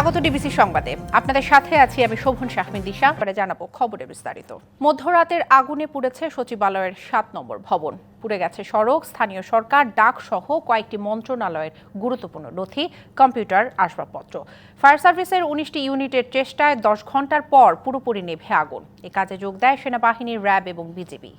স্বাগত ডিবিসি সংবাদে। আপনাদের সাথে আছি আমি শোভন শাহমিন দিশা। পরে জানাব খবরে বিস্তারিত। মধ্যরাতের আগুনে পুড়েছে সচিবালয়ের সাত নম্বর ভবন। পুড়ে গেছে সড়ক, স্থানীয় সরকার ডাক সহ কয়েকটি মন্ত্রণালয়ের গুরুত্বপূর্ণ নথি, কম্পিউটার, আসবাবপত্র। ফায়ার সার্ভিসের উনিশটি ইউনিটের চেষ্টায় দশ ঘণ্টার পর পুরোপুরি নেভে আগুন। এ কাজে যোগ দেয় সেনাবাহিনীর র্যাব এবং বিজেপি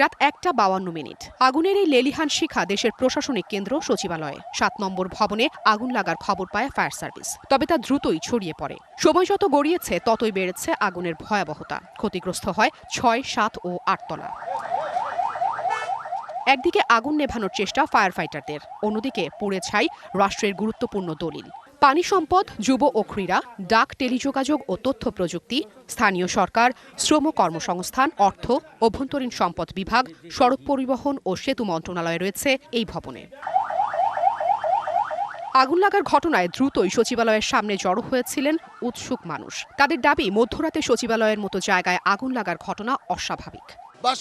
রাত একটা বাউান্ন মিনিট। আগুনের এই লেলিহান শিখা দেশের প্রশাসনিক কেন্দ্র সচিবালয়ে। সাত নম্বর ভবনে আগুন লাগার খবর পায় ফায়ার সার্ভিস। তবে তা দ্রুতই ছড়িয়ে পড়ে। সময় যত গড়িয়েছে, ততই বেড়েছে আগুনের ভয়াবহতা। ক্ষতিগ্রস্ত হয় ছয়, সাত ও আটতলা একদিকে আগুন নেভানোর চেষ্টা ফায়ার ফাইটারদের অন্যদিকে পুড়ে ছাই রাষ্ট্রের গুরুত্বপূর্ণ দলিল। পানি সম্পদ, যুব ও ক্রীড়া, ডাক, টেলিযোগাযোগ ও তথ্য প্রযুক্তি, স্থানীয় সরকার, শ্রম কর্মসংস্থান, অর্থ, অভ্যন্তরীণ সম্পদ বিভাগ, সড়ক পরিবহন ও সেতু মন্ত্রণালয় রয়েছে এই ভবনে। আগুন লাগার ঘটনায় দ্রুতই সচিবালয়ের সামনে জড়ো হয়েছিলেন উৎসুক মানুষ। তাদের দাবি, মধ্যরাতে সচিবালয়ের মতো জায়গায় আগুন লাগার ঘটনা অস্বাভাবিক। বা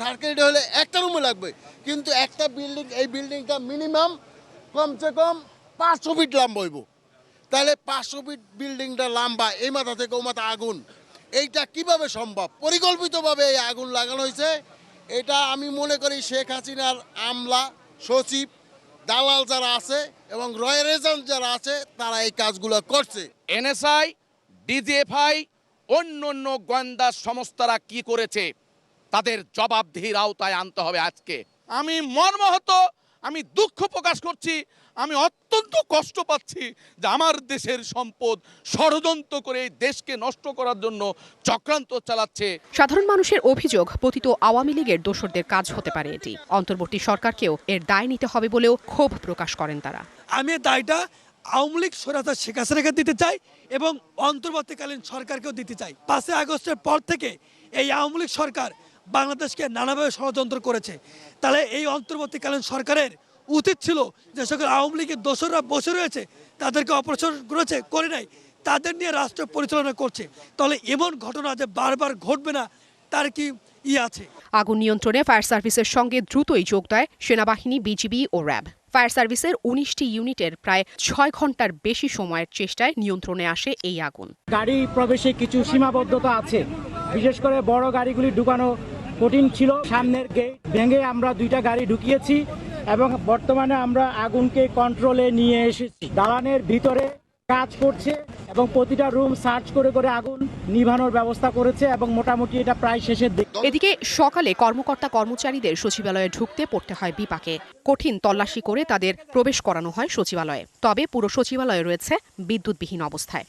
সার্কিট হলে একটা রুমে লাগবে, কিন্তু একটা বিল্ডিং এই বিল্ডিংটা মিনিমাম কমসে কম পাঁচশো ফিট লম্বা হইব। তাহলে পাঁচশো ফিট বিল্ডিংটা লম্বা, এই মাথা থেকে ও মাথা আগুন। এইটা কীভাবে সম্ভব? পরিকল্পিতভাবে এই আগুন লাগানো হয়েছে। এটা আমি মনে করি শেখ হাসিনার আমলা, সচিব, দালাল যারা আছে এবং রয়্যাল এজেন্ট যারা আছে, তারা এই কাজগুলো করছে। এনএসআই, ডিজিএফআই, অন্য অন্য গোয়েন্দা সংস্থারা কি করেছে, তাদের জবাবদিহির আওতায় আনতে হবে আজকে। আমি মর্মাহত, আমি দুঃখ প্রকাশ করছি আমি অত্যন্ত কষ্ট পাচ্ছি যে আমার দেশের সম্পদ ষড়যন্ত্র করে এই দেশকে নষ্ট করার জন্য চক্রান্ত চালাচ্ছে। সাধারণ মানুষের অভিযোগ পতিত আওয়ামী লীগের দোসরদের কাজ হতে পারে এটি। অন্তর্বর্তী সরকারকেও এর দায় নিতে হবে বলেও ক্ষোভ প্রকাশ করেন তারা। আমি দায়টা আওয়ামী লীগ সরাতা শেখ হাসিনাকে দিতে চাই এবং অন্তর্বর্তীকালীন সরকারকেও দিতে চাই। পাঁচই আগস্টের পর থেকে এই আওয়ামী লীগ সরকার বাংলাদেশকে নানাভাবে ষড়যন্ত্র করেছে। তাহলে এই অন্তর্বর্তীকালীন সরকারের উচিত ছিল যে সকল আওয়ামী লীগের দোসররা বসে রয়েছে তাদেরকে অপারেশন করেছে করে নাই তাদের নিয়ে রাষ্ট্র পরিচালনা করছে। তাহলে এমন ঘটনা যে বারবার ঘটবে না তার কি ই আছে? আগুন নিয়ন্ত্রণে ফায়ার সার্ভিসের সঙ্গে দ্রুতই যোগ দেয় সেনাবাহিনী বিজিবি ও র্যাব। ফায়ার সার্ভিসের উনিশটি ইউনিটের প্রায় ছয় ঘণ্টার বেশি সময়ের চেষ্টায় নিয়ন্ত্রণে আসে এই আগুন। গাড়ি প্রবেশে কিছু সীমাবদ্ধতা আছে। বিশেষ করে বড় গাড়িগুলি ঢুকানো কঠিন ছিল। সামনের গেট ভেঙে আমরা দুইটা গাড়ি ঢুকিয়েছি এবং বর্তমানে আমরা আগুনকে কন্ট্রোলে নিয়ে এসেছি। দালানের ভিতরে কাজ করছে এবং প্রতিটা রুম সার্চ করে করে আগুন নিভানোর ব্যবস্থা করেছে এবং মোটামুটি এটা প্রায় শেষের দিক। এদিকে সকালে কর্মকর্তা কর্মচারীদের সচিবালয়ে ঢুকতে পড়তে হয় বিপাকে। কঠিন তল্লাশি করে তাদের প্রবেশ করানো হয় সচিবালয়ে। তবে পুরো সচিবালয় রয়েছে বিদ্যুৎবিহীন অবস্থায়।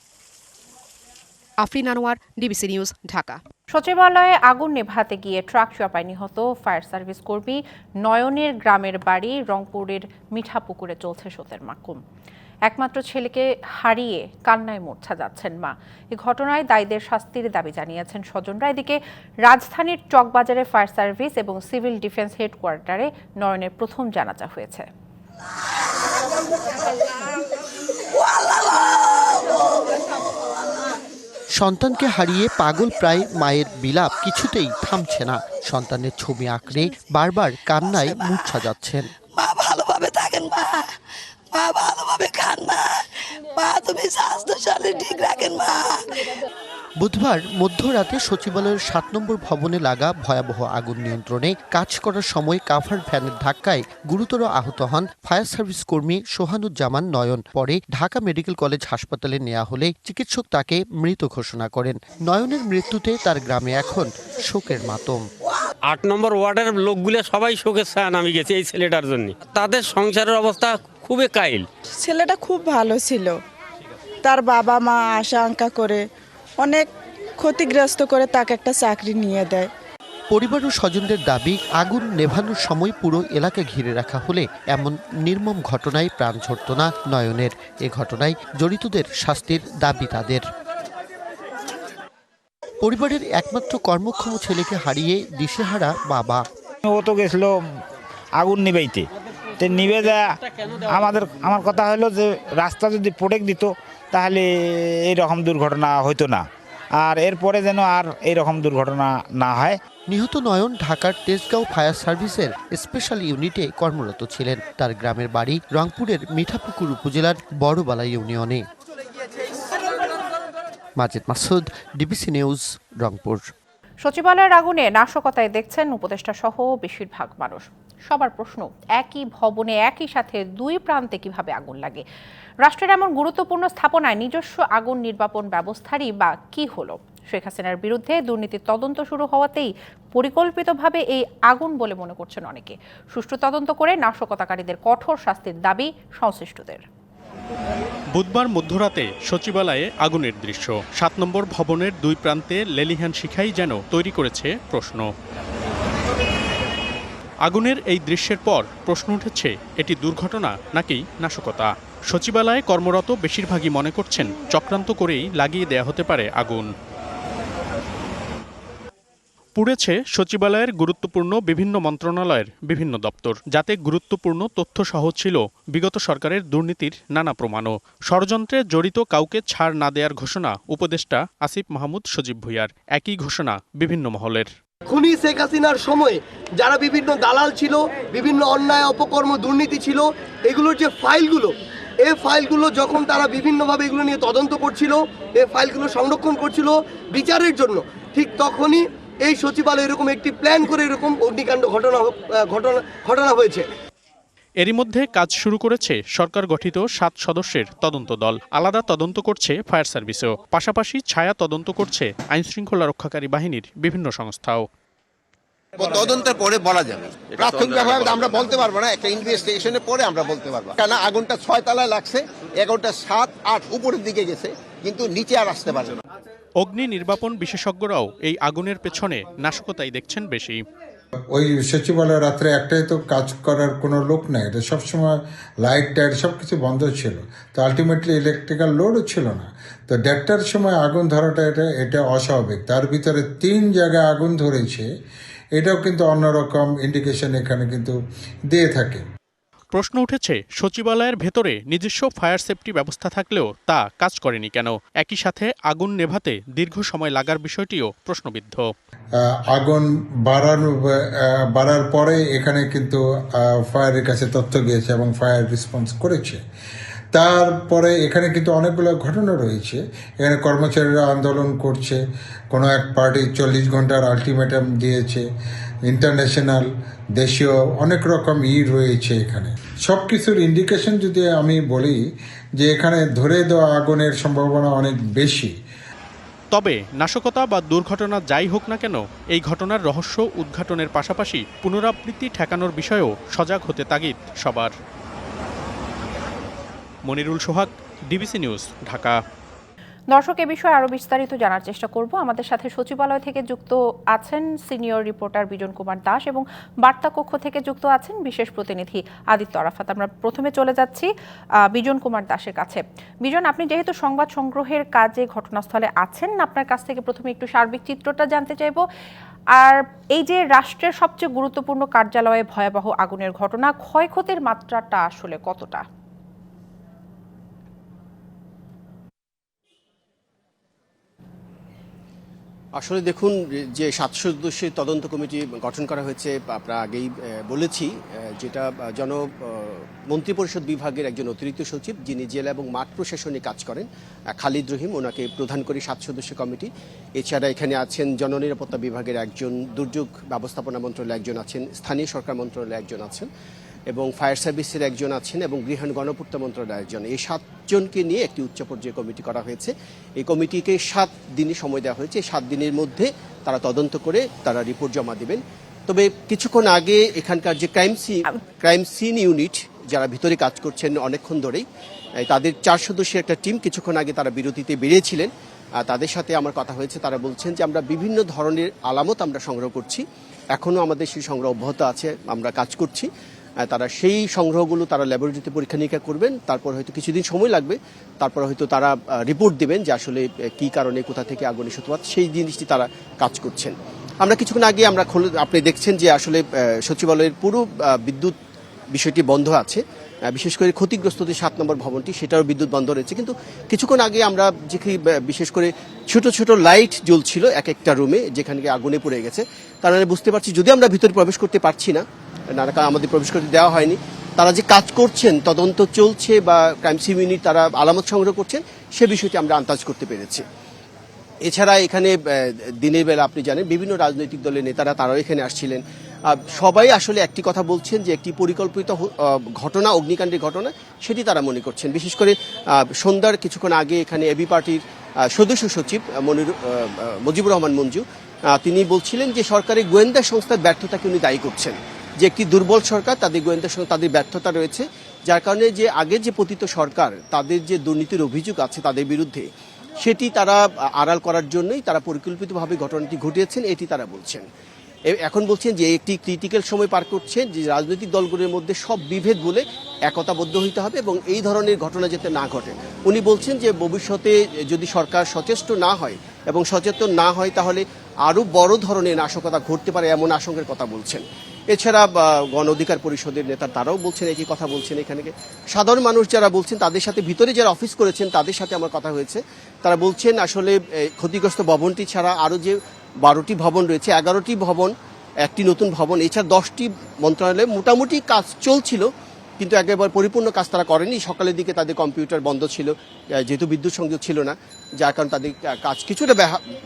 Afrin Anwar DBC news Dhaka. সচিবালয়ে আগুন নেভাতে গিয়ে ট্রাক চাপায় নিহত ফায়ার সার্ভিস কর্মী নয়নের গ্রামের বাড়ি রংপুরের মিঠাপুকুরে চলছে শোতের মাকুম একমাত্র ছেলেকে হারিয়ে কান্নায় মূর্ছা যাচ্ছেন মা। এ ঘটনায় দায়ীদের শাস্তির দাবি জানিয়েছেন স্বজনরা। এদিকে রাজধানীর চকবাজারে ফায়ার সার্ভিস এবং সিভিল ডিফেন্স হেডকোয়ার্টারে নয়নের প্রথম জানাজা হয়েছে। সন্তানকে হারিয়ে পাগল প্রায় মায়ের বিলাপ কিছুতেই থামছে না। সন্তানের ছবি আঁকড়ে বারবার কান্নায় মূর্ছা যাচ্ছেন। মা ভালোভাবে থাকেন, মা। মা ভালোভাবে খান মা মা, তুমি স্বাস্থ্যশালী ঠিক রাখেন, মা। বুধবার মধ্যরাতে সচিবালয়ের সাত নম্বর ভবনে লাগা ভয়াবহ আগুন নিয়ন্ত্রণে কাজ করার সময় কাভার ভ্যানের ধাক্কায় গুরুতর আহত হন ফায়ার সার্ভিস কর্মী সোহানুজ্জামান নয়ন। পরে ঢাকা মেডিকেল কলেজ হাসপাতালে নেওয়া হলে চিকিৎসক তাকে মৃত ঘোষণা করেন। নয়নের মৃত্যুতে তার গ্রামে এখন শোকের মাতম। আট নম্বর ওয়ার্ডের লোকগুলো সবাই শোকের ছায়া নামে গেছে এই ছেলেটার জন্য। তাদের সংসারের অবস্থা খুবই কাইল। ছেলেটা খুব ভালো ছিল। তার বাবা মা আশা আঙ্কা করে অনেক ক্ষতিগ্রস্ত করে তাকে একটা চাকরি নিয়ে দেয়। পরিবার ও স্বজনদের দাবি আগুন নেভানোর সময় পুরো এলাকা ঘিরে রাখা হলে এমন নির্মম ঘটনায় প্রাণ ঝরত না নয়নের। এ ঘটনায় জড়িতদের শাস্তির দাবি তাদের। পরিবারের একমাত্র কর্মক্ষম ছেলেকে হারিয়ে দিশেহারা বাবা। ও তো গেছিল আগুন নিবেইতে তো নিবে যা আমাদের আমার কথা হলো যে রাস্তা যদি প্রোটেক্ট দিত তাহলে এই রকম দুর্ঘটনা হতো না। আর এরপরে যেন আর এই রকম দুর্ঘটনা না হয়। নিহত নয়ন ঢাকার তেজগাঁও ফায়ার সার্ভিসের স্পেশাল ইউনিটে কর্মরত ছিলেন। তার গ্রামের বাড়ি রংপুরের মিঠাপুকুর উপজেলার বড়বালা ইউনিয়নে। Majed Masud DBC news Rangpur. সচিবালয়ের আগুনে নাশকতায় দেখছেন উপদেষ্টা সহ বেশিরভাগ মানুষ। সবার প্রশ্ন, একই ভবনে একই সাথে দুই প্রান্তে কীভাবে আগুন লাগে? রাষ্ট্রের এমন গুরুত্বপূর্ণ স্থাপনায় নিজস্ব আগুন নির্বাপন ব্যবস্থারই বা কি হলো? শেখ হাসিনার বিরুদ্ধে দুর্নীতির তদন্ত শুরু হওয়াতেই পরিকল্পিতভাবে এই আগুন বলে মনে করছেন অনেকে। সুষ্ঠু তদন্ত করে নাশকতাকারীদের কঠোর শাস্তির দাবি সংশ্লিষ্টদের। বুধবার মধ্যরাতে সচিবালয়ে আগুনের দৃশ্য। সাত নম্বর ভবনের দুই প্রান্তে লেলিহান শিখাই যেন তৈরি করেছে প্রশ্ন। আগুনের এই দৃশ্যের পর প্রশ্ন উঠেছে, এটি দুর্ঘটনা নাকি নাশকতা? সচিবালয়ে কর্মরত বেশিরভাগই মনে করছেন, চক্রান্ত করেই লাগিয়ে দেয়া হতে পারে আগুন। পুড়েছে সচিবালয়ের গুরুত্বপূর্ণ বিভিন্ন মন্ত্রণালয়ের বিভিন্ন দপ্তর, যাতে গুরুত্বপূর্ণ তথ্য সহ ছিল বিগত সরকারের দুর্নীতির নানা প্রমাণও। ষড়যন্ত্রে জড়িত কাউকে ছাড় না দেওয়ার ঘোষণা উপদেষ্টা আসিফ মাহমুদ সজীব ভুইয়ার। একই ঘোষণা বিভিন্ন মহলের। খুনি শেখ হাসিনার সময়ে যারা বিভিন্ন দালাল ছিল, বিভিন্ন অন্যায়, অপকর্ম, দুর্নীতি ছিল, এগুলোর যে ফাইলগুলো, এই ফাইলগুলো যখন তারা বিভিন্নভাবে এগুলো নিয়ে তদন্ত করছিল, এই ফাইলগুলো সংরক্ষণ করছিল বিচারের জন্য, ঠিক তখনই এই সচিবালয় এরকম একটি প্ল্যান করে এরকম অগ্নিকাণ্ড ঘটনা ঘটনা ঘটনা হয়েছে। এরই মধ্যে কাজ শুরু করেছে সরকার গঠিত সাত সদস্যের তদন্ত দল। আলাদা তদন্ত করছে ফায়ার সার্ভিসেও। পাশাপাশি ছায়া তদন্ত করছে আইনশৃঙ্খলা রক্ষাকারী বাহিনীর বিভিন্ন সংস্থাও। তদন্তের পরে বলা যাবে। প্রাথমিকভাবে আমরা বলতে পারব না একটা ইনভেস্টিগেশনের পরে আমরা বলতে পারব। কেন আগুনটা ছয় তলায় লাগছে এগারোটা সাত আট উপরের দিকে গেছে কিন্তু নিচে আর আসতে পারবে না। অগ্নি নির্বাপন বিশেষজ্ঞরাও এই আগুনের পেছনে নাশকতাই দেখছেন বেশি। ওই সচিবালয় রাত্রে একটাই তো কাজ করার কোনো লোক নাই। এটা সবসময় লাইট টাইট সব কিছু বন্ধ ছিল। তো আলটিমেটলি ইলেকট্রিক্যাল লোডও ছিল না। তো দেড়টার সময় আগুন ধরাটা এটা এটা অস্বাভাবিক। তার ভিতরে তিন জায়গায় আগুন ধরেছে। এটাও কিন্তু অন্যরকম ইন্ডিকেশন এখানে কিন্তু দিয়ে থাকে। প্রশ্ন উঠেছে সচিবালয়ের ভেতরে নিজস্ব ফায়ার সেফটি ব্যবস্থা থাকলেও তা কাজ করেনি কেন? একই সাথে আগুন নেভাতে দীর্ঘ সময় লাগার বিষয়টিও প্রশ্নবিদ্ধ। আগুন আহ, বাড়ার পরে এখানে কিন্তু ফায়ারের কাছে তথ্য গিয়েছে এবং ফায়ার রেসপন্স করেছে। তারপরে এখানে কিন্তু অনেকগুলো ঘটনা রয়েছে। এখানে কর্মচারীরা আন্দোলন করছে কোনো এক পার্টি চল্লিশ ঘণ্টার আলটিমেটাম দিয়েছে। ইন্টারন্যাশনাল দেশীয়, অনেক রকম ই রয়েছে এখানে। সব কিছুর ইন্ডিকেশন যদি আমি বলি যে এখানে ধরে দেওয়া আগুনের সম্ভাবনা অনেক বেশি। তবে নাশকতা বা দুর্ঘটনা যাই হোক না কেন, এই ঘটনার রহস্য উদ্ঘাটনের পাশাপাশি পুনরাবৃত্তি ঠেকানোর বিষয়েও সজাগ হতে তাগিদ সবার। Monirul Sohag, DBC news, Dhaka. দর্শক, এ বিষয়ে আরও বিস্তারিত জানার চেষ্টা করব। আমাদের সাথে সচিবালয় থেকে যুক্ত আছেন সিনিয়র রিপোর্টার বিজন কুমার দাস এবং বার্তা কক্ষ থেকে যুক্ত আছেন বিশেষ প্রতিনিধি আদিত্য আরাফাত। আমরা প্রথমে চলে যাচ্ছি বিজন কুমার দাসের কাছে। বিজন, আপনি যেহেতু সংবাদ সংগ্রহের কাজে ঘটনাস্থলে আছেন, আপনার কাছ থেকে প্রথমে একটু সার্বিক চিত্রটা জানতে চাইব। আর এই যে রাষ্ট্রের সবচেয়ে গুরুত্বপূর্ণ কার্যালয়ে ভয়াবহ আগুনের ঘটনা, ক্ষয়ক্ষতির মাত্রাটা আসলে কতটা? আসলে দেখুন, যে সাত সদস্যের তদন্ত কমিটি গঠন করা হয়েছে, আমরা আগেই বলেছি যেটা জন মন্ত্রিপরিষদ বিভাগের একজন অতিরিক্ত সচিব, যিনি জেলা এবং মাঠ প্রশাসনে কাজ করেন খালিদ রহিম, ওনাকে প্রধান করে সাত সদস্য কমিটি। এছাড়া এখানে আছেন জননিরাপত্তা বিভাগের একজন দুর্যোগ ব্যবস্থাপনা মন্ত্রণালয়ে একজন আছেন, স্থানীয় সরকার মন্ত্রণালয়ে একজন আছেন। এবং ফায়ার সার্ভিসের একজন আছেন এবং গৃহায়ণ গণপূর্ত মন্ত্রণালয়ের একজন। এই সাতজনকে নিয়ে একটি উচ্চ পর্যায়ে কমিটি করা হয়েছে। এই কমিটিকে সাত দিনের সময় দেওয়া হয়েছে। সাত দিনের মধ্যে তারা তদন্ত করে তারা রিপোর্ট জমা দেবেন। তবে কিছুক্ষণ আগে এখানকার যে crime scene crime scene unit যারা ভিতরে কাজ করছেন অনেকক্ষণ ধরেই তাদের চার সদস্যের একটা টিম কিছুক্ষণ আগে তারা বিরতিতে বেরিয়েছিলেন। আর তাদের সাথে আমার কথা হয়েছে তারা বলছেন যে আমরা বিভিন্ন ধরনের আলামত আমরা সংগ্রহ করছি। এখনও আমাদের সেই সংগ্রহ অব্যাহত আছে আমরা কাজ করছি। তারা সেই সংগ্রহগুলো তারা ল্যাবরেটরিতে পরীক্ষা নিরীক্ষা করবেন তারপর হয়তো কিছুদিন সময় লাগবে তারপর হয়তো তারা রিপোর্ট দেবেন যে আসলে কী কারণে কোথা থেকে আগুনের সূত্রপাত সেই জিনিসটি তারা কাজ করছেন। আমরা কিছুক্ষণ আগে আমরা আপনি দেখছেন যে আসলে সচিবালয়ের পুরো বিদ্যুৎ বিষয়টি বন্ধ আছে বিশেষ করে ক্ষতিগ্রস্ত যে সাত নম্বর ভবনটি সেটারও বিদ্যুৎ বন্ধ রয়েছে। কিন্তু কিছুক্ষণ আগে আমরা আহ, বিশেষ করে ছোট ছোট লাইট জ্বলছিল এক একটা রুমে যেখানে আগুনে পড়ে গেছে। তার মানে বুঝতে পারছি যদি আমরা ভিতরে প্রবেশ করতে পারছি না না কারণ আমাদের প্রবেশ করতে দেওয়া হয়নি। তারা যে কাজ করছেন, তদন্ত চলছে বা ক্রাইম সিম ইউনিট তারা আলামত সংগ্রহ করছেন, সে বিষয়টি আমরা আন্দাজ করতে পেরেছি। এছাড়া এখানে দিনের বেলা আপনি জানেন, বিভিন্ন রাজনৈতিক দলের নেতারা তারাও এখানে আসছিলেন। সবাই আসলে একটি কথা বলছেন যে, একটি পরিকল্পিত ঘটনা, অগ্নিকাণ্ডের ঘটনা, সেটি তারা মনে করছেন। বিশেষ করে সন্ধ্যার কিছুক্ষণ আগে এখানে এবি পার্টির সদস্য সচিব মনির মুজিবুর রহমান মঞ্জু তিনি বলছিলেন যে, সরকারের গোয়েন্দা সংস্থার ব্যর্থতাকে উনি দায়ী করছেন। যে একটি দুর্বল সরকার, তাদের গোয়েন্দা তাদের ব্যর্থতা রয়েছে। যার কারণে যে আগের যে পতিত সরকার, তাদের যে দুর্নীতির অভিযোগ আছে তাদের বিরুদ্ধে, সেটি তারা আড়াল করার জন্যই তারা পরিকল্পিতভাবে ঘটনাটি ঘটিয়েছেন, এটি তারা বলছেন। এখন বলছেন যে একটি ক্রিটিক্যাল সময় পার করছেন, যে রাজনৈতিক দলগুলোর মধ্যে সব বিভেদ বলে একতাবদ্ধ হইতে হবে এবং এই ধরনের ঘটনা যাতে না ঘটে। উনি বলছেন যে ভবিষ্যতে যদি সরকার সচেষ্ট না হয় এবং সচেতন না হয়, তাহলে আরও বড় ধরনের নাশকতা ঘটতে পারে এমন আশঙ্কার কথা বলছেন। এছাড়া গণ অধিকার পরিষদের নেতা তারাও বলছেন, একই কথা বলছেন এখানে। সাধারণ মানুষ যারা বলছেন, তাদের সাথে ভিতরে যারা অফিস করেছেন, তাদের সাথে আমার কথা হয়েছে। তারা বলছেন, আসলে ক্ষতিগ্রস্ত ভবনটি ছাড়া আরও যে বারোটি ভবন রয়েছে, এগারোটি ভবন, একটি নতুন ভবন, এছাড়া দশটি মন্ত্রণালয়ে মোটামুটি কাজ চলছিল। কিন্তু একেবারে পরিপূর্ণ কাজ তারা করেনি। সকালের দিকে তাদের কম্পিউটার বন্ধ ছিল। যেহেতু বিদ্যুৎ সংযোগ ছিল না যার কারণে তাদের কাজ কিছুটা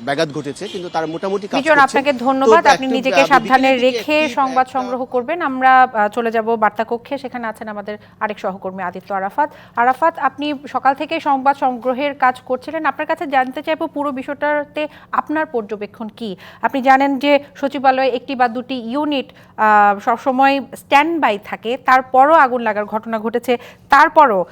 ব্যাঘাত ঘটেছে কিন্তু তারা মোটামুটি আপনাকে ধন্যবাদ। আপনি নিজেকে সাবধানে রেখে সংবাদ সংগ্রহ করবেন। আমরা চলে যাব বার্তা কক্ষে সেখানে আছেন আমাদের আরেক সহকর্মী আদিত্য আরাফাত। আরাফাত আপনি সকাল থেকে সংবাদ সংগ্রহের কাজ করছিলেন। আপনার কাছে জানতে চাইব পুরো বিষয়টাতে আপনার পর্যবেক্ষণ কি? আপনি জানেন যে সচিবালয়ে একটি বা দুটি ইউনিট আহ, সবসময় স্ট্যান্ড বাই থাকে। তারপরও আগুন লাগার ঘটনা ঘটেছে। তারপরও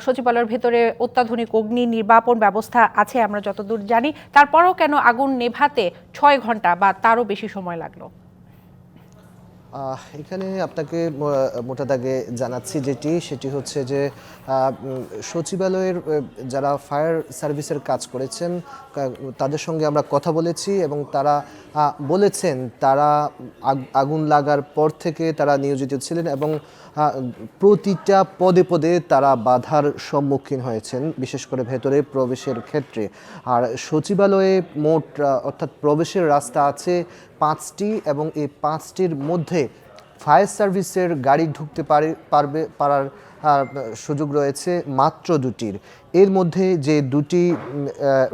সচিবালয়ের ভেতরে অত্যাধুনিক অগ্নি নির্বাপন ব্যবস্থা আছে, আমরা যতদূর জানি। তারপরও কেন আগুন নেভাতে ছয় ঘণ্টা বা তারও বেশি সময় লাগল? এখানে আপনাকে মোটা দাগে জানাচ্ছি যেটি, সেটি হচ্ছে যে সচিবালয়ের যারা ফায়ার সার্ভিসের কাজ করেছেন তাদের সঙ্গে আমরা কথা বলেছি এবং তারা বলেছেন তারা আগ- আগুন লাগার পর থেকে তারা নিয়োজিত ছিলেন এবং প্রতিটা পদে পদে তারা বাধার সম্মুখীন হয়েছেন, বিশেষ করে ভেতরে প্রবেশের ক্ষেত্রে। আর সচিবালয়ে মোট অর্থাৎ প্রবেশের রাস্তা আছে পাঁচটি এবং এই পাঁচটির মধ্যে ফায়ার সার্ভিসের গাড়ি ঢুকতে পারে, পারবে, পারার সুযোগ রয়েছে মাত্র দুটির। এর মধ্যে যে দুটি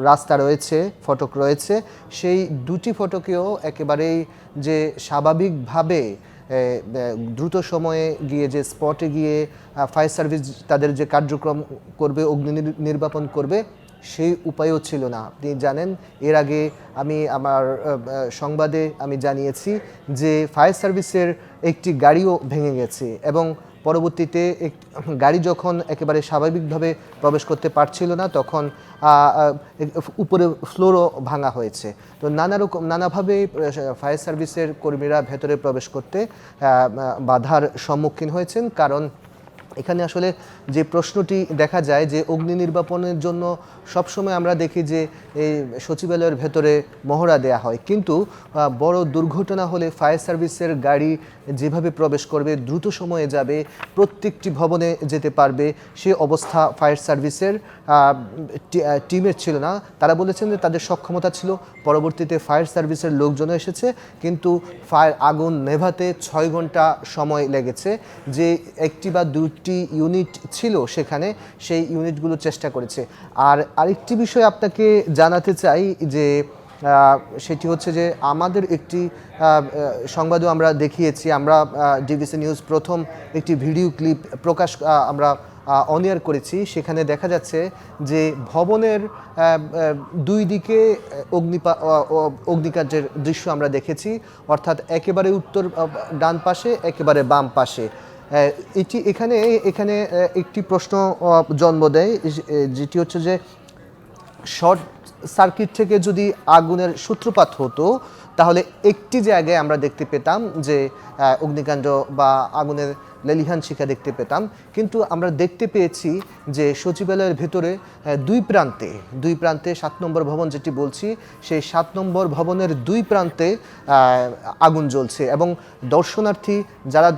রাস্তা রয়েছে, ফটক রয়েছে, সেই দুটি ফটকেও একেবারেই যে স্বাভাবিকভাবে দ্রুত সময়ে গিয়ে যে স্পটে গিয়ে ফায়ার সার্ভিস তাদের যে কার্যক্রম করবে, অগ্নি নির- নির্বাপন করবে, সেই উপায়ও ছিল না। আপনি জানেন, এর আগে আমি আমার সংবাদে আমি জানিয়েছি যে ফায়ার সার্ভিসের একটি গাড়িও ভেঙে গেছে এবং পরবর্তীতে গাড়ি যখন একেবারে স্বাভাবিকভাবে প্রবেশ করতে পারছিল না, তখন উপরে ফ্লোরও ভাঙা হয়েছে। তো নানা রকম নানাভাবে ফায়ার সার্ভিসের কর্মীরা ভেতরে প্রবেশ করতে বাধার সম্মুখীন হয়েছেন। কারণ এখানে আসলে যে প্রশ্নটি দেখা যায় যে অগ্নি নির্বাপনের জন্য সবসময় আমরা দেখি যে এই সচিবালয়ের ভেতরে মহড়া দেয়া হয়। কিন্তু বড় দুর্ঘটনা হলে ফায়ার সার্ভিসের গাড়ি যেভাবে প্রবেশ করবে, দ্রুত সময়ে যাবে, প্রত্যেকটি ভবনে যেতে পারবে, সে অবস্থা ফায়ার সার্ভিসের টিমের ছিল না। তারা বলেছেন যে তাদের সক্ষমতা ছিল। পরবর্তীতে ফায়ার সার্ভিসের লোকজন এসেছে, কিন্তু ফায়ার আগুন নেভাতে ছয় ঘণ্টা সময় লেগেছে। যে একটি বা দুটি ইউনিট ছিল সেখানে, সেই ইউনিটগুলো চেষ্টা করেছে। আর আরেকটি বিষয় আপনাকে জানাতে চাই যে সেটি হচ্ছে যে আমাদের একটি সংবাদও আমরা দেখিয়েছি। আমরা ডিবিসি নিউজ প্রথম একটি ভিডিও ক্লিপ প্রকাশ আমরা অনিয়ার করেছি। সেখানে দেখা যাচ্ছে যে ভবনের দুই দিকে অগ্নিপা অগ্নিকার্যের দৃশ্য আমরা দেখেছি। অর্থাৎ একেবারে উত্তর ডান পাশে, একেবারে বাম পাশে। এটি এখানে এখানে একটি প্রশ্ন জন্ম দেয় যেটি হচ্ছে যে, শর্ট সার্কিট থেকে যদি আগুনের সূত্রপাত হতো, তাহলে একটি জায়গায় আমরা দেখতে পেতাম যে অগ্নিকাণ্ড বা আগুনের লেলিহান শিখা দেখতে পেতাম। কিন্তু আমরা দেখতে পেয়েছি যে, সচিবালয়ের ভেতরে দুই প্রান্তে দুই প্রান্তে সাত নম্বর ভবন যেটি বলছি, সেই সাত নম্বর ভবনের দুই প্রান্তে আগুন জ্বলছে এবং দর্শনার্থী যারা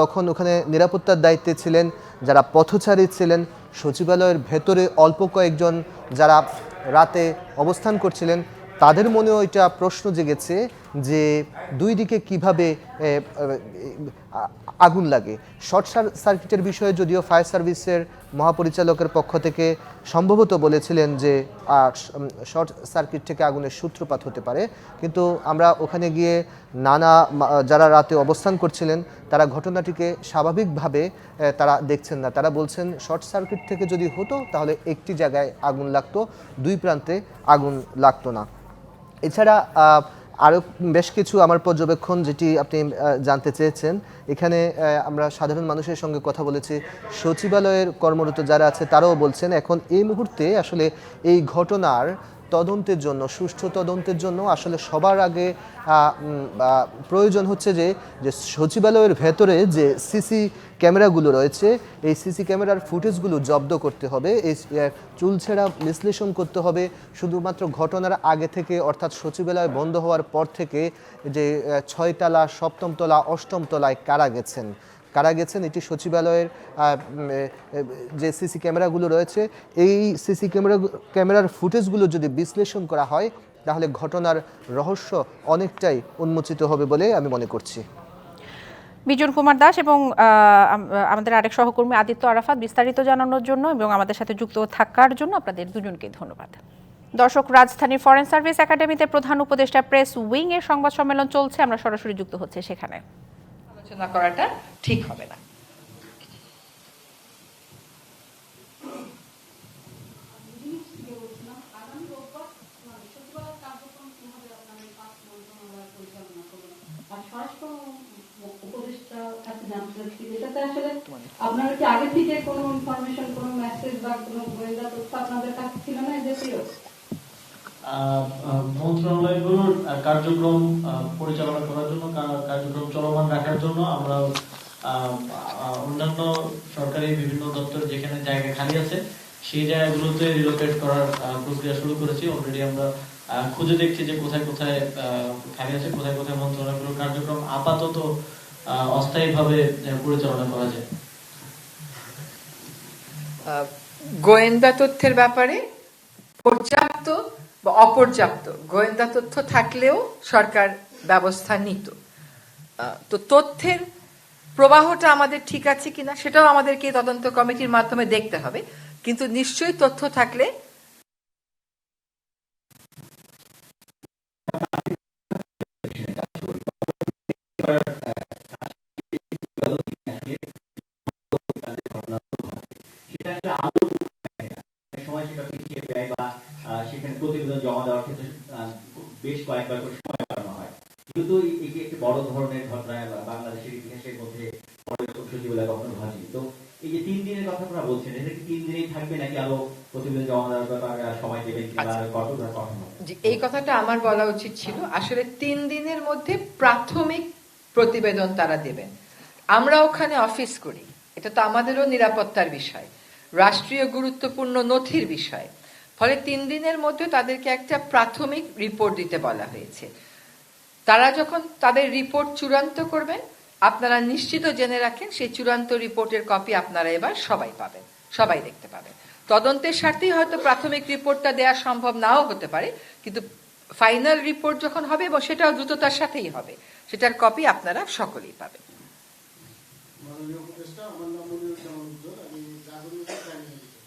তখন ওখানে নিরাপত্তার দায়িত্বে ছিলেন, যারা পথচারী ছিলেন, সচিবালয়ের ভেতরে অল্প কয়েকজন যারা রাতে অবস্থান করছিলেন, তাদের মনেও এটা প্রশ্ন জেগেছে যে দুই দিকে কীভাবে আগুন লাগে। শর্ট সার- সার্কিটের বিষয়ে যদিও ফায়ার সার্ভিসের মহাপরিচালকের পক্ষ থেকে সম্ভবত বলেছিলেন যে শর্ট সার্কিট থেকে আগুনের সূত্রপাত হতে পারে। কিন্তু আমরা ওখানে গিয়ে নানা যারা রাতে অবস্থান করছিলেন, তারা ঘটনাটিকে স্বাভাবিকভাবে তারা দেখছেন না। তারা বলছেন, শর্ট সার্কিট থেকে যদি হতো, তাহলে একটি জায়গায় আগুন লাগতো, দুই প্রান্তে আগুন লাগতো না। এছাড়া আরও বেশ কিছু আমার পর্যবেক্ষণ যেটি আপনি জানতে চেয়েছেন। এখানে আমরা সাধারণ মানুষের সঙ্গে কথা বলেছি। সচিবালয়ের কর্মরত যারা আছে তারাও বলছেন, এখন এই মুহূর্তে আসলে এই ঘটনার তদন্তের জন্য, সুষ্ঠু তদন্তের জন্য আসলে সবার আগে প্রয়োজন হচ্ছে যে যে সচিবালয়ের ভেতরে যে সিসি ক্যামেরাগুলো রয়েছে, এই সিসি ক্যামেরার ফুটেজগুলো জব্দ করতে হবে, এই চুলছেড়া বিশ্লেষণ করতে হবে। শুধুমাত্র ঘটনার আগে থেকে, অর্থাৎ সচিবালয় বন্ধ হওয়ার পর থেকে যে ছয়তলা সপ্তম তলা অষ্টম তলায় কারা গেছেন? কারা গেছেন, এটি সচিবালয়ের যে সিসি ক্যামেরাগুলো রয়েছে, এই সিসি ক্যামেরা, ক্যামেরার ফুটেজগুলো যদি বিশ্লেষণ করা হয়, তাহলে ঘটনার রহস্য অনেকটাই উন্মোচিত হবে বলে আমি মনে করছি। বিজন কুমার দাস এবং আমাদের আরেক সহকর্মী আদিত্য আরাফাত বিস্তারিত জানানোর জন্য এবং আমাদের সাথে যুক্ত থাকার জন্য আপনাদের দুজনকে ধন্যবাদ। দর্শক রাজধানীর ফরেন সার্ভিস একাডেমিতে প্রধান উপদেষ্টা প্রেস উইং এর সংবাদ সম্মেলন চলছে, আমরা সরাসরি যুক্ত হচ্ছে সেখানে। আলোচনা করাটা ঠিক হবে না। আপনারা কি আগে থেকে কোনো ইনফরমেশন কোনো মেসেজ বা কোনো গোয়েন্দা তথ্য আপনাদের কাছে ছিল না আহ, মন্ত্রণালয়গুলোর কার্যক্রম পরিচালনা করার জন্য কার্যক্রম চলমান রাখার জন্য আমরা অন্যান্য সরকারি বিভিন্ন দপ্তর যেখানে জায়গা খালি আছে, সেই জায়গাগুলোতে রিলোকেট করার প্রক্রিয়া শুরু করেছি। অলরেডি আমরা খুঁজে দেখছি যে কোথায় কোথায় খালি আছে, কোথায় কোথায় মন্ত্রণালয়গুলোর কার্যক্রম আপাতত অস্থায়ীভাবে পরিচালনা করা যায়। গোয়েন্দা তথ্যের ব্যাপারে পর্যাপ্ত বা অপর্যাপ্ত। গোয়েন্দা তথ্য থাকলেও সরকার ব্যবস্থা নিত। তো তথ্যের প্রবাহটা আমাদের ঠিক আছে কিনা, সেটাও আমাদেরকে তদন্ত কমিটির মাধ্যমে দেখতে হবে। কিন্তু নিশ্চয়ই তথ্য থাকলে কয়েকবার করে সময় বাড়ানো হয়। এটি একটি বড় ধরনের ঘটনা বাংলাদেশের ইতিহাসের মধ্যে সচিবালয় কখনো ঘটেনি তো এই যে তিন দিনের কথা আপনারা বলছেন এটা কি তিন দিনেই থাকবে নাকি আরও প্রতিবেদন জমা দেওয়ার ব্যাপারে সময় দেবেন কিংবা আরও কঠোর কঠোর এই কথাটা আমার বলা উচিত ছিল। আসলে তিন দিনের মধ্যে প্রাথমিক প্রতিবেদন তারা দেবেন। আমরা ওখানে অফিস করি। এটা তো আমাদেরও নিরাপত্তার বিষয়। রাষ্ট্রীয় গুরুত্বপূর্ণ নথির বিষয়। ফলে তিন দিনের মধ্যে তাদেরকে একটা প্রাথমিক রিপোর্ট দিতে বলা হয়েছে। তারা যখন তাদের রিপোর্ট চূড়ান্ত করবেন, আপনারা নিশ্চিত জেনে রাখেন, সেই চূড়ান্ত রিপোর্টের কপি আপনারা এবার সবাই পাবেন, সবাই দেখতে পাবেন। তদন্তের স্বার্থেই হয়তো প্রাথমিক রিপোর্টটা দেওয়া সম্ভব নাও হতে পারে, কিন্তু ফাইনাল রিপোর্ট যখন হবে এবং সেটাও দ্রুততার সাথেই হবে। সেটার কপি আপনারা সকলেই পাবেন মাননীয় উপদেষ্টা আমার নাম মনিরুজ্জামান উজ্জ্বল আমি জাগরণের প্রাইম এডিটর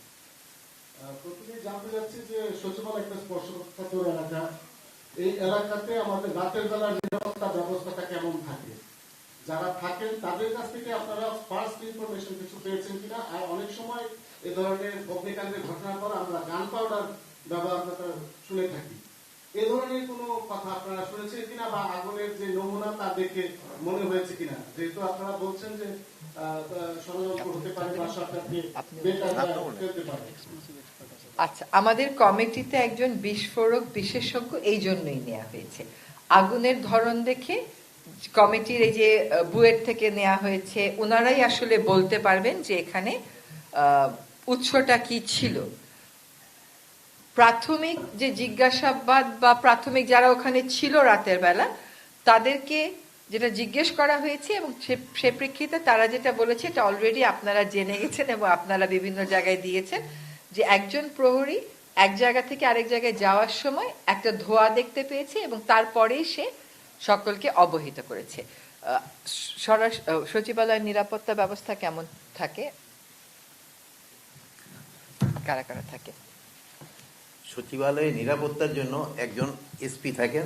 প্রথমে জানতে চাচ্ছি যে সচিবালয় একটা স্পর্শকাতর এলাকা। এই এলাকাতে আমাদের রাতের বেলার নিরাপত্তা ব্যবস্থাটা কেমন থাকে? যারা থাকেন তাদের কাছ থেকে আপনারা ফার্স্ট ইনফরমেশন কিছু পেয়েছেন কিনা? আর অনেক সময় এ ধরনের অগ্নিকাণ্ডের ঘটনার পর আমরা গান পাউডার ব্যবহার শুনে থাকি। এ ধরনের কোনো কথা আপনারা শুনেছেন কিনা বা আগুনের যে নমুনা তা দেখে মনে হয়েছে কিনা? যেহেতু আপনারা বলছেন যে ষড়যন্ত্র হতে পারে বা সরকারকে বেকার ফেলতে পারে আচ্ছা আমাদের কমিটিতে একজন বিস্ফোরক বিশেষজ্ঞ এই জন্যই নেওয়া হয়েছে। আগুনের ধরন দেখে কমিটির এই যে বুয়েট থেকে নেওয়া হয়েছে ওনারাই আসলে বলতে পারবেন যে এখানে উৎসটা কি ছিল। প্রাথমিক যে জিজ্ঞাসাবাদ বা প্রাথমিক যারা ওখানে ছিল রাতের বেলা, তাদেরকে যেটা জিজ্ঞেস করা হয়েছে এবং সে প্রেক্ষিতে তারা যেটা বলেছে, এটা অলরেডি আপনারা জেনে গেছেন এবং আপনারা বিভিন্ন জায়গায় দিয়েছেন। যে একজন প্রহরী এক জায়গা থেকে আরেক জায়গায় যাওয়ার সময় একটা ধোঁয়া দেখতে পেয়েছে এবং তারপরেই সে সকলকে অবহিত করেছে। সচিবালয়ের নিরাপত্তা ব্যবস্থা কেমন থাকে? কারা কারা থাকে? সচিবালয়ে নিরাপত্তার জন্য একজন এসপি থাকেন,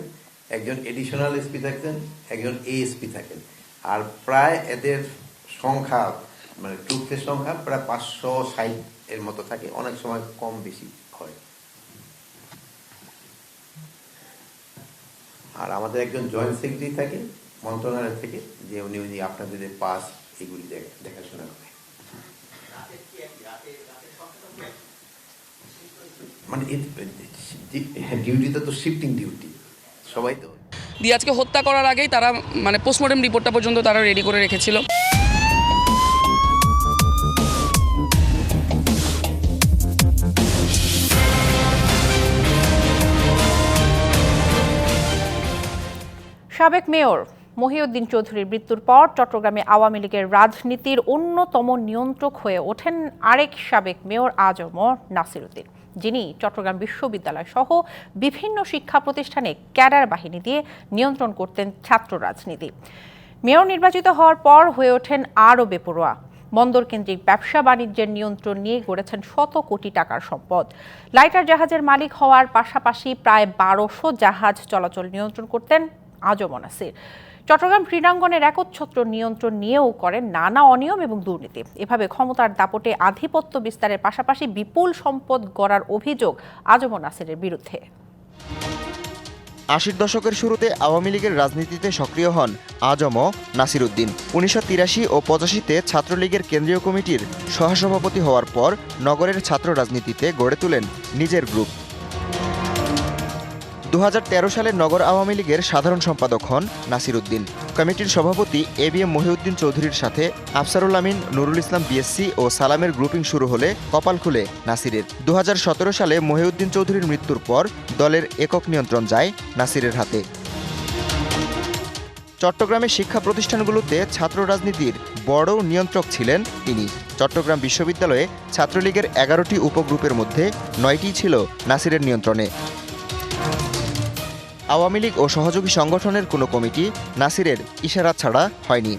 একজন এডিশনাল এসপি থাকেন, একজন এএসপি থাকেন। আর প্রায় এদের সংখ্যা মানে ট্রুপের সংখ্যা প্রায় পাঁচশো ষাট এর মতো থাকে, অনেক সময় কম বেশি হয়। আর আমাদের একজন জয়েন্ট সেক্রেটারি থাকে, মন্ত্রণালয় থেকে, যে উনি উনি আপনাদের পাস এগুলি দেখা- দেখাশোনা করে। মানে ডিউটিটা তো শিফটিং ডিউটি সবাই তো। দিয়ে আজকে হত্যা করার আগেই তারা মানে পোস্টমর্টম রিপোর্টটা পর্যন্ত তারা রেডি করে রেখেছিল। সাবেক মেয়র মহিউদ্দিন চৌধুরীর মৃত্যুর পর চট্টগ্রামে আওয়ামী লীগের রাজনীতির অন্যতম নিয়ন্ত্রক হয়ে ওঠেন আরেক সাবেক মেয়র আজম নাসির উদ্দিন। যিনি চট্টগ্রাম বিশ্ববিদ্যালয় সহ বিভিন্ন শিক্ষা প্রতিষ্ঠানে ক্যাডার বাহিনী দিয়ে নিয়ন্ত্রণ করতেন ছাত্র রাজনীতি। মেয়র নির্বাচিত হওয়ার পর হয়ে ওঠেন আরও বেপরোয়া। বন্দর কেন্দ্রিক ব্যবসা বাণিজ্যের নিয়ন্ত্রণ নিয়ে গড়েছেন শত কোটি টাকার সম্পদ। লাইটার জাহাজের মালিক হওয়ার পাশাপাশি প্রায় বারোশো জাহাজ চলাচল নিয়ন্ত্রণ করতেন আজম নাসির চট্টগ্রাম ক্রীড়াঙ্গনের একচ্ছত্র নিয়ন্ত্রণ নিয়েও করেন নানা অনিয়ম এবং দুর্নীতি। এভাবে ক্ষমতার দাপটে আধিপত্য বিস্তারের পাশাপাশি বিপুল সম্পদ গড়ার অভিযোগ আজম নাসিরের বিরুদ্ধে। আশির দশকের শুরুতে আওয়ামী লীগের রাজনীতিতে সক্রিয় হন আজম নাসির উদ্দিন উনিশশো তিরাশি ও পঁচাশিতে ছাত্রলীগের কেন্দ্রীয় কমিটির সহসভাপতি হওয়ার পর নগরের ছাত্র রাজনীতিতে গড়ে তোলেন নিজের গ্রুপ। দু হাজার তেরো সালে নগর আওয়ামী লীগের সাধারণ সম্পাদক হন নাসির উদ্দিন। কমিটির সভাপতি এ বি এম মহিউদ্দিন চৌধুরীর সাথে আফসারুল আমিন, নুরুল ইসলাম বিএসসি ও সালামের গ্রুপিং শুরু হলে কপাল খুলে নাসিরের। দু হাজার সতেরো সালে মহিউদ্দিন চৌধুরীর মৃত্যুর পর দলের একক নিয়ন্ত্রণ যায় নাসিরের হাতে। চট্টগ্রামের শিক্ষা প্রতিষ্ঠানগুলোতে ছাত্র রাজনীতির বড় নিয়ন্ত্রক ছিলেন তিনি। চট্টগ্রাম বিশ্ববিদ্যালয়ে ছাত্রলীগের এগারোটি উপগ্রুপের মধ্যে নয়টি ছিল নাসিরের নিয়ন্ত্রণে। আওয়ামী লীগ ও সহযোগী সংগঠনের কোনো কমিটি নাসিরের ইশারা ছাড়া হয়নি।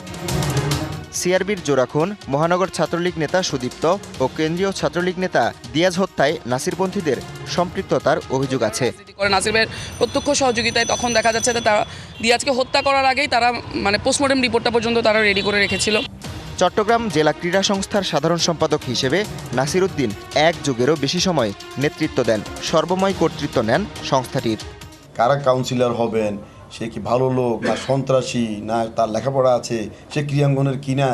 সিআরবির জোড়াখুন মহানগর ছাত্রলীগ নেতা সুদীপ্ত ও কেন্দ্রীয় ছাত্রলীগ নেতা দিয়াজ হত্যায় নাসিরপন্থীদের সম্পৃক্ততার অভিযোগ আছে। নাসিরের প্রত্যক্ষ সহযোগিতায় তখন দেখা যাচ্ছে যে তারা দিয়াজকে হত্যা করার আগেই তারা মানে পোস্টমর্টম রিপোর্টটা পর্যন্ত তারা রেডি করে রেখেছিল। চট্টগ্রাম জেলা ক্রীড়া সংস্থার সাধারণ সম্পাদক হিসেবে নাসির উদ্দিন এক যুগেরও বেশি সময় নেতৃত্ব দেন। সর্বময় কর্তৃত্ব নেন সংস্থাটির। কারা কাউন্সিলর হবেন? সে কি ভালো লোক না সন্ত্রাসী? না তার লেখাপড়া আছে? সে ক্রিয়াঙ্গনের কিনা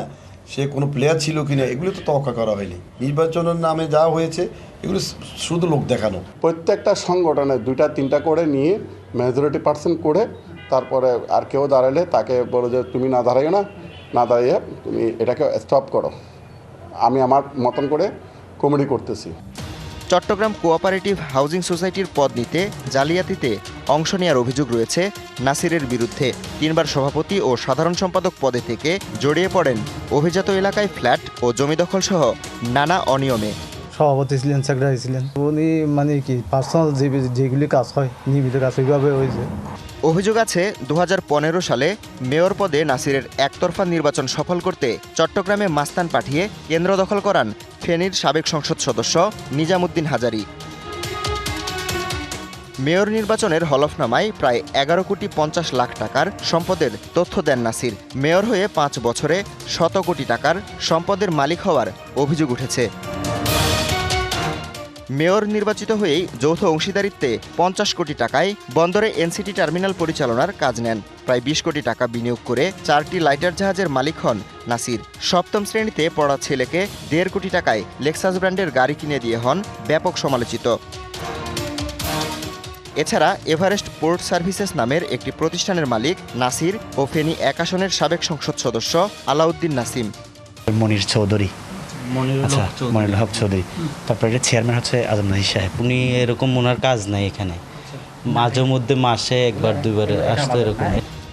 সে কোনো প্লেয়ার ছিল কিনা এগুলো তো তওকা করা হয়নি। নির্বাচনের নামে যা হয়েছে এগুলো শুধু লোক দেখানো। প্রত্যেকটা সংগঠনে দুইটা তিনটা করে নিয়ে মেজরিটি পার্সেন্ট করে তারপরে আর কেউ দাঁড়ালে তাকে বলো যে তুমি না দাঁড়াইও না না দাঁড়িয়ে তুমি এটাকে স্টপ করো। আমি আমার মতন করে কমেডি করতেছি। চট্টগ্রাম কোঅপারেটিভ হাউজিং সোসাইটির পদ নিতে জালিয়াতিতে অংশ নেওয়ার অভিযোগ রয়েছে। নাসিরের বিরুদ্ধে তিনবার সভাপতি ও সাধারণ সম্পাদক পদে থেকে জড়িয়ে পড়েন অভিজাত এলাকায় ফ্ল্যাট ও জমি দখল সহ নানা অনিয়মে। সভাপতি ছিলেন সেক্রেটারি ছিলেন। উনি মানে কি পার্সোনাল যে যেগুলি কাজ হয় নিয়মিত কাজ ওইভাবে হয়েছে। অভিযোগ আছে দু হাজার পনেরো সালে মেয়র পদে নাসিরের একতরফা নির্বাচন সফল করতে চট্টগ্রামে মাস্তান পাঠিয়ে কেন্দ্র দখল করান ফেনীর সাবেক সংসদ সদস্য নিজামুদ্দিন হাজারি। মেয়র নির্বাচনের হলফনামায় প্রায় এগারো কোটি পঞ্চাশ লাখ টাকার সম্পদের তথ্য দেন নাসির। মেয়র হয়ে পাঁচ বছরে শত কোটি টাকার সম্পদের মালিক হওয়ার অভিযোগ উঠেছে। মেয়র নির্বাচিত হয়েই যৌথ অংশীদারিত্বে পঞ্চাশ কোটি টাকায় বন্দরে এনসিটি টার্মিনাল পরিচালনার কাজ নেন। প্রায় বিশ কোটি টাকা বিনিয়োগ করে চারটি লাইটার জাহাজের মালিক হন নাসির। সপ্তম শ্রেণীতে পড়া ছেলেকে দেড় কোটি টাকায় লেক্সাস ব্র্যান্ডের গাড়ি কিনে দিয়ে হন ব্যাপক সমালোচিত। এছাড়া এভারেস্ট পোর্ট সার্ভিসেস নামের একটি প্রতিষ্ঠানের মালিক নাসির ও ফেনী এক আসনের সাবেক সংসদ সদস্য আলাউদ্দিন নাসিম। মনির চৌধুরী। আচ্ছা মনির হক চৌধুরী। তারপরে এটা চেয়ারম্যান হচ্ছে আজম নাহির সাহেব। উনি এরকম ওনার কাজ নাই এখানে। মাঝে মধ্যে মাসে একবার দুইবার আসতো এরকম।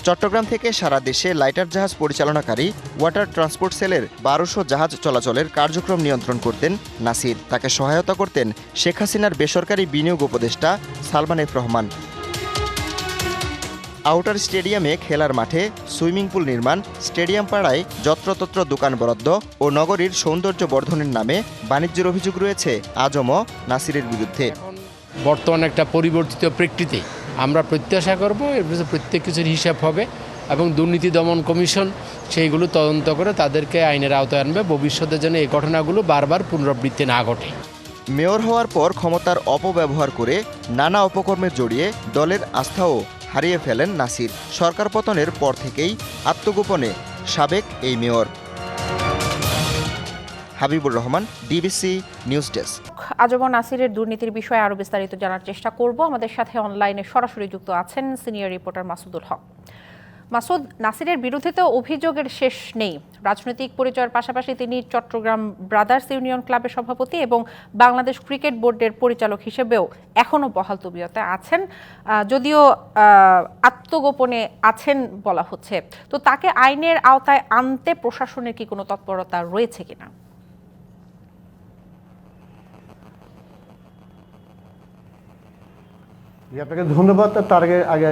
চট্টগ্রাম থেকে সারা দেশে লাইটার জাহাজ পরিচালনাকারী ওয়াটার ট্রান্সপোর্ট সেলের বারোশো জাহাজ চলাচলের কার্যক্রম নিয়ন্ত্রণ করতেন নাসির। তাকে সহায়তা করতেন শেখ হাসিনার বেসরকারি বিনিয়োগ উপদেষ্টা সালমান এফ রহমান। আউটার স্টেডিয়ামে খেলার মাঠে সুইমিং পুল নির্মাণ, স্টেডিয়াম পাড়ায় যত্রতত্র দোকান বরাদ্দ ও নগরীর সৌন্দর্য বর্ধনের নামে বাণিজ্যের অভিযোগ রয়েছে আজমও নাসিরের বিরুদ্ধে। বর্তমান একটা পরিবর্তিত প্রেক্ষিতে আমরা প্রত্যাশা করব, এর প্রত্যেক কিছুর হিসাব হবে এবং দুর্নীতি দমন কমিশন সেইগুলো তদন্ত করে তাদেরকে আইনের আওতায় আনবে। ভবিষ্যতে যেন এই ঘটনাগুলো বারবার পুনরাবৃত্তি না ঘটে। মেয়র হওয়ার পর ক্ষমতার অপব্যবহার করে নানা অপকর্মে জড়িয়ে দলের আস্থাও হারিয়ে ফেলেন নাসির। সরকার পতনের পর থেকেই আত্মগোপনে সাবেক এই mayor. Habibur Rahman DBC news desk Azman নাসিরের দুর্নীতির বিষয়ে আরও বিস্তারিত জানার চেষ্টা করব। আমাদের সাথে অনলাইনে সরাসরি যুক্ত আছেন সিনিয়র রিপোর্টার মাসুদুল হক। মাসুদ, নাসিরের বিরুদ্ধে তো অভিযোগের শেষ নেই। রাজনৈতিক পরিচয়ের পাশাপাশি তিনি চট্টগ্রাম ব্রাদার্স ইউনিয়ন ক্লাবের সভাপতি এবং বাংলাদেশ ক্রিকেট বোর্ডের পরিচালক হিসেবেও এখনও বহাল তবিয়তে আছেন। যদিও আত্মগোপনে আছেন বলা হচ্ছে। তো তাকে আইনের আওতায় আনতে প্রশাসনের কি কোনো তৎপরতা রয়েছে কিনা? জি, আপনাকে ধন্যবাদ তার আগে আগে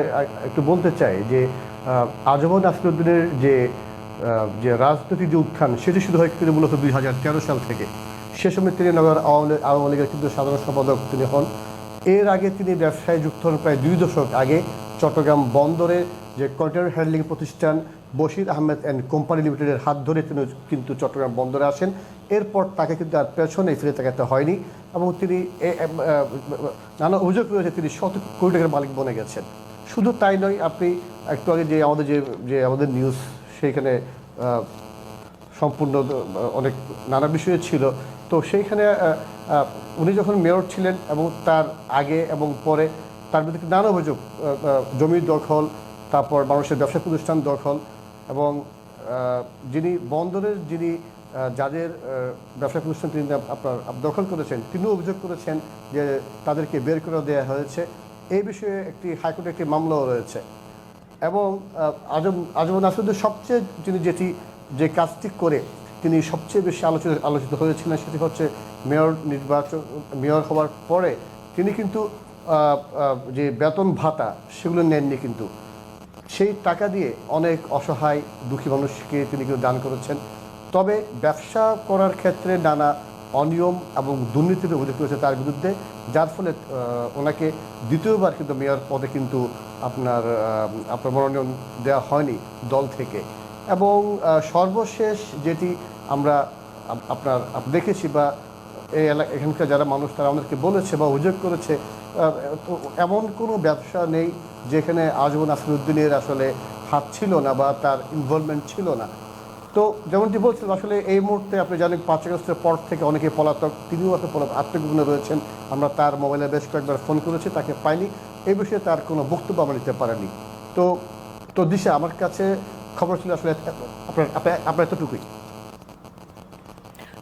একটু বলতে চাই যে আজমল নাসিরুদ্দিনের যে যে রাজনৈতিক যে উত্থান সেটি শুরু হয় কিন্তু মূলত দুই হাজার তেরো সাল থেকে। সে সময় তিনি নগর আওয়ামী আওয়ামী লীগের কিন্তু সাধারণ সম্পাদক তিনি হন। এর আগে তিনি ব্যবসায় যুক্ত হন প্রায় দুই দশক আগে। চট্টগ্রাম বন্দরে যে কন্টেনার হ্যান্ডলিং প্রতিষ্ঠান বশির আহমেদ অ্যান্ড কোম্পানি লিমিটেডের হাত ধরে তিনি কিন্তু চট্টগ্রাম বন্দরে আসেন। এরপর তাকে কিন্তু আর পেছনে ফিরে তাকাতে হয়নি এবং তিনি নানা অভিযোগ রয়েছে তিনি শত কোটি টাকার মালিক বনে গেছেন। শুধু তাই নয় আপনি একটু আগে যে আমাদের যে যে আমাদের নিউজ সেইখানে সম্পূর্ণ অনেক নানা বিষয় ছিল। তো সেইখানে উনি যখন মেয়র ছিলেন এবং তার আগে এবং পরে তার বিরুদ্ধে নানা অভিযোগ আহ, দখল তারপর মানুষের ব্যবসা প্রতিষ্ঠান দখল এবং যিনি বন্দরের যিনি যাদের ব্যবসা প্রতিষ্ঠান তিনি আপনার দখল করেছেন, তিনিও অভিযোগ করেছেন যে তাদেরকে বের করে দেওয়া হয়েছে। এই বিষয়ে একটি হাইকোর্টে একটি মামলাও রয়েছে। এবং আজম আজম নাসরুদ্দিন সবচেয়ে তিনি যেটি, যে কাজটি করে তিনি সবচেয়ে বেশি আলোচিত আলোচিত হয়েছিলেন সেটি হচ্ছে মেয়র নির্বাচন, মেয়র হওয়ার পরে তিনি কিন্তু যে বেতন ভাতা সেগুলো নেননি কিন্তু। সেই টাকা দিয়ে অনেক অসহায়, দুঃখী মানুষকে তিনি কিন্তু দান করেছেন। তবে ব্যবসা করার ক্ষেত্রে নানা অনিয়ম এবং দুর্নীতির অভিযোগ রয়েছে তার বিরুদ্ধে, যার ফলে ওনাকে দ্বিতীয়বার কিন্তু মেয়র পদে কিন্তু আপনার আপনার মনোনয়ন দেওয়া হয়নি দল থেকে। এবং সর্বশেষ যেটি আমরা আপনার দেখেছি বা এই এলাকা, এখানকার যারা মানুষ, তারা আমাদেরকে বলেছে বা অভিযোগ করেছে এমন কোনো ব্যবসা নেই যেখানে আজমন আসরুদ্দিনের আসলে হাত ছিল না বা তার ইনভলভমেন্ট ছিল না। তো যেমনটি বলছিলাম, আসলে এই মুহূর্তে আপনি জানেন পাঁচ আগস্টের পর থেকে অনেকে পলাতক, তিনিও আসলে পলাতক, আত্মগোপনে রয়েছেন। আমরা তার মোবাইলে বেশ কয়েকবার ফোন করেছি, তাকে পাইনি। এই বিষয়ে তার কোনো বক্তব্য আমরা নিতে পারেনি তো তো দিশা, আমার কাছে খবর ছিল আসলে আপনার আপনার আপনার এতটুকুই।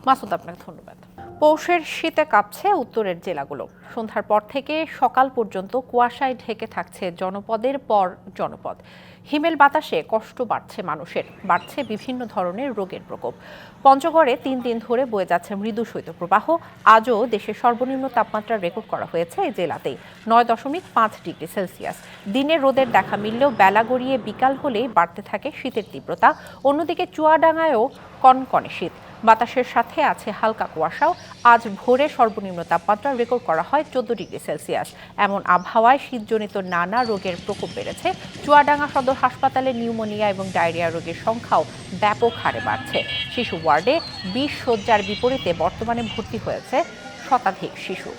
মাসুদ, আপনাকে ধন্যবাদ। পৌষের শীতে কাঁপছে উত্তরের জেলাগুলো। সন্ধ্যার পর থেকে সকাল পর্যন্ত কুয়াশায় ঢেকে থাকছে জনপদের পর জনপদ। হিমেল বাতাসে কষ্ট বাড়ছে মানুষের, বাড়ছে বিভিন্ন ধরনের রোগের প্রকোপ। পঞ্চগড়ে তিন দিন ধরে বয়ে যাচ্ছে মৃদু শৈত্যপ্রবাহ। আজও দেশের সর্বনিম্ন তাপমাত্রা রেকর্ড করা হয়েছে এই জেলাতেই, নয় দশমিক পাঁচ ডিগ্রি সেলসিয়াস। দিনের রোদের দেখা মিললেও বেলা গড়িয়ে বিকাল হলেই বাড়তে থাকে শীতের তীব্রতা। অন্যদিকে চুয়াডাঙ্গায়ও কনকনে শীত। বাতাসের সাথে আছে হালকা কুয়াশাও। আজ ভোরে সর্বনিম্ন তাপমাত্রা রেকর্ড করা হয় চোদ্দ ডিগ্রি সেলসিয়াস। এমন আবহাওয়ায় শীতজনিত নানা রোগের প্রকোপ বেড়েছে। চুয়াডাঙ্গা সদর হাসপাতালে নিউমোনিয়া এবং ডায়রিয়া রোগের সংখ্যাও ব্যাপক হারে বাড়ছে। শিশু ওয়ার্ডে বিশ শয্যার বিপরীতে বর্তমানে ভর্তি হয়েছে শতাধিক শিশু।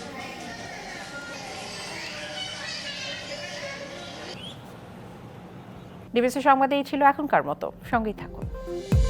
ডিবিসি সংবাদে এই ছিল এখনকার মতো। সঙ্গেই থাকুন।